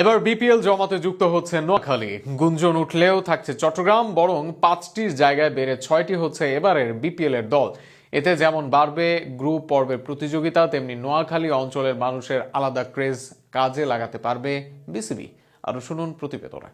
এবার বিপিএল জমাতে যুক্ত হচ্ছে নোয়াখালী। গুঞ্জন উঠলেও থাকছে চট্টগ্রাম, বরং পাঁচটির জায়গায় বেড়ে ছয়টি হচ্ছে এবারের বিপিএল এর দল। এতে যেমন বাড়বে গ্রুপ পর্বের প্রতিযোগিতা, তেমনি নোয়াখালী অঞ্চলের মানুষের আলাদা ক্রেজ কাজে লাগাতে পারবে বিসিবি। আরও শুনুন প্রতিবেদনে।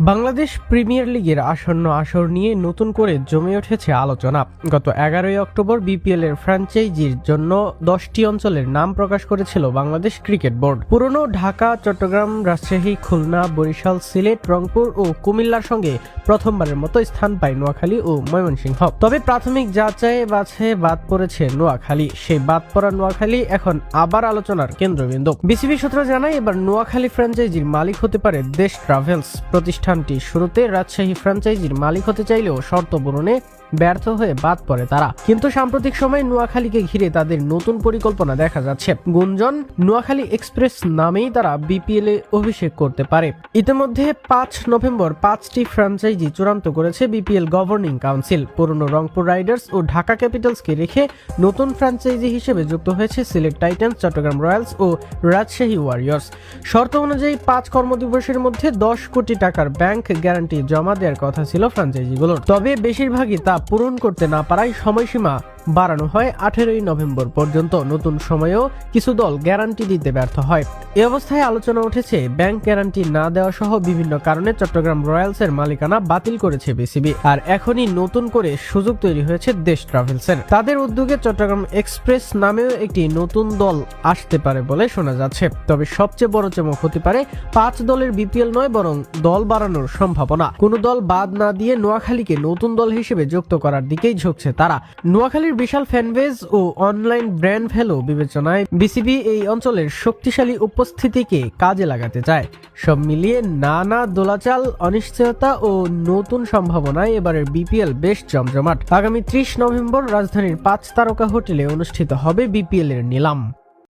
বাংলাদেশ প্রিমিয়ার লিগের আসন্ন আসর নিয়ে নতুন করে জমে উঠেছে আলোচনা। গত এগারোই অক্টোবর বিপিএল এর ফ্র্যাঞ্চাইজির জন্য দশটি অঞ্চলের নাম প্রকাশ করেছিল বাংলাদেশ ক্রিকেট বোর্ড। পুরনো ঢাকা, চট্টগ্রাম, রাজশাহী, খুলনা, বরিশাল, সিলেট, রংপুর ও কুমিল্লার সঙ্গে প্রথমবারের মতো স্থান পায় নোয়াখালী ও ময়মনসিংহ। তবে প্রাথমিক যাচাই বাছে বাদ পড়েছে নোয়াখালী। সেই বাদ পড়া নোয়াখালী এখন আবার আলোচনার কেন্দ্রবিন্দু। বিসিবি সূত্র জানায়, এবার নোয়াখালী ফ্র্যাঞ্চাইজির মালিক হতে পারে দেশ ট্রাভেলস। প্রতিষ্ঠানটি শুরুতে রাজশাহী ফ্র্যাঞ্চাইজির মালিক হতে চাইলেও শর্ত পূরণে ব্যর্থ হয়ে বাদ পড়ে তারা। কিন্তু সাম্প্রতিক সময়ে নোয়াখালীকে ঘিরে তাদের নতুন পরিকল্পনা দেখা যাচ্ছে। গুঞ্জন, নোয়াখালী এক্সপ্রেস নামেই তারা বিপিএল এ অভিষেক করতে পারে। ইতিমধ্যে পাঁচ নভেম্বর পাঁচটি ফ্র্যাঞ্চাইজি চূড়ান্ত করেছে বিপিএল গভর্নিং কাউন্সিল। পুরনো রংপুর রাইডার্স ও ঢাকা ক্যাপিটালসকে রেখে নতুন ফ্র্যাঞ্চাইজি হিসেবে যুক্ত হয়েছে সিলেট টাইটান্স, চট্টগ্রাম রয়্যালস ও রাজশাহী ওয়ারিয়র্স। শর্ত অনুযায়ী পাঁচ কর্মদিবসের মধ্যে দশ কোটি টাকার ব্যাংক গ্যারান্টি জমা দেওয়ার কথা ছিল ফ্র্যাঞ্চাইজিগুলোর। তবে বেশিরভাগই তা পূরণ করতে না পারায় সময়সীমা। বাড়ানো হয় আঠেরোই নভেম্বর পর্যন্ত। নতুন সময়েও কিছু দল গ্যারান্টি দিতে ব্যর্থ হয়। এ অবস্থায় আলোচনা উঠেছে ব্যাংক গ্যারান্টি না দেওয়া সহ বিভিন্ন কারণে চট্টগ্রাম রয়্যালসের মালিকানা বাতিল করেছে বিসিবি। আর এখনই নতুন করে সুযোগ তৈরি হয়েছে দেশ ট্রাভেলসের তাদের উদ্যোগে চট্টগ্রাম এক্সপ্রেস নামেও একটি নতুন দল আসতে পারে বলে শোনা যাচ্ছে। তবে সবচেয়ে বড় চমক হতে পারে পাঁচ দলের বিপিএল নয়, বরং দল বাড়ানোর সম্ভাবনা। কোনো দল বাদ না দিয়ে নোয়াখালীকে নতুন দল হিসেবে যুক্ত করার দিকেই ঝুঁকছে তারা। নোয়াখালীর বিশাল ফ্যানবেজ ও অনলাইন ব্র্যান্ড ভ্যালু বিবেচনায় বিসিবি এই অঞ্চলের শক্তিশালী উপস্থিতিকে কাজে লাগাতে চায়। সব মিলিয়ে নানা দোলাচাল, অনিশ্চয়তা ও নতুন সম্ভাবনায় এবারের বিপিএল বেশ জমজমাট। আগামী ত্রিশ নভেম্বর রাজধানীর পাঁচ তারকা হোটেলে অনুষ্ঠিত হবে বিপিএল এর নিলাম।